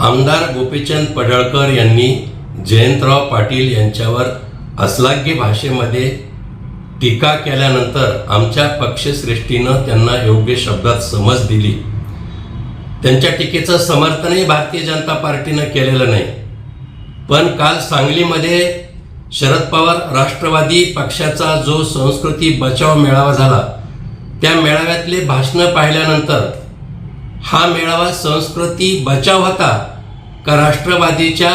आमदार गोपीचंद पडळकर यांनी जयंतराव पाटील यांच्यावर असलाग्य भाषेमध्ये टीका केल्यानंतर आमच्या पक्षश्रेष्ठीनं त्यांना योग्य शब्दात समज दिली. त्यांच्या टीकेचं समर्थनही भारतीय जनता पार्टीनं केलेलं नाही. पण काल सांगलीमध्ये शरद पवार राष्ट्रवादी पक्षाचा जो संस्कृती बचाव मेळावा झाला त्या मेळाव्यातले भाषणं पाहिल्यानंतर हा मेळावा संस्कृती बचाव होता. का राष्ट्रवादीच्या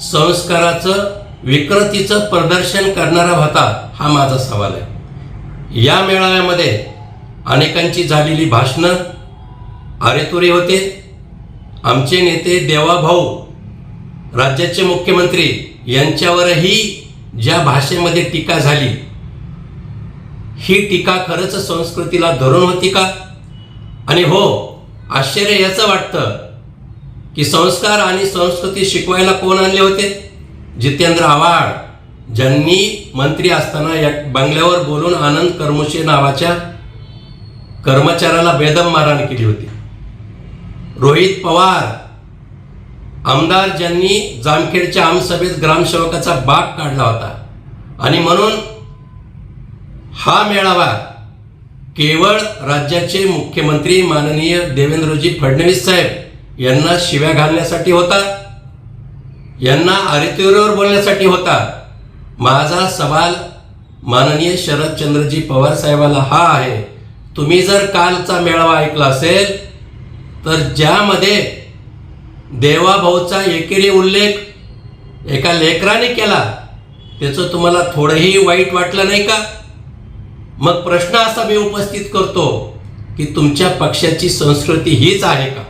संस्काराचं विकृतीचं प्रदर्शन करणारा होता हा माझा सवाल आहे. या मेळाव्यामध्ये अनेकांची झालेली भाषणं अरेतुरे होते. आमचे नेते देवाभाऊ राज्याचे मुख्यमंत्री यांच्यावरही ज्या भाषेमध्ये टीका झाली ही टीका खरंच संस्कृतीला धरून होती का? आणि हो आश्चर्य याचं वाटतं की संस्कार आणि संस्कृती शिकवायला कोण आणले होते? जितेंद्र आव्हाड ज्यांनी मंत्री असताना या बंगल्यावर बोलून आनंद करमुशे नावाच्या कर्मचाऱ्याला बेदम मारहाण केली होती. रोहित पवार आमदार ज्यांनी जामखेडच्या आमसभेत ग्रामसेवकाचा बाग काढला होता. आणि म्हणून हा मेळावा केवळ राज्याचे मुख्यमंत्री माननीय देवेंद्रजी फडणवीस साहेब यांना शिव्या घालण्यासाठी होता यांना आरितीवर बोलण्यासाठी होता. माझा सवाल माननीय शरदचंद्रजी पवार साहेबाला हा आहे तुम्ही जर कालचा मेळावा ऐकला असेल तर ज्यामध्ये देवाभाऊचा एकेरी उल्लेख एका लेकराने केला त्याचं तुम्हाला थोडंही वाईट वाटलं नाही का? मग प्रश्न असा मी उपस्थित करतो की तुमच्या पक्षाची संस्कृती हीच आहे का?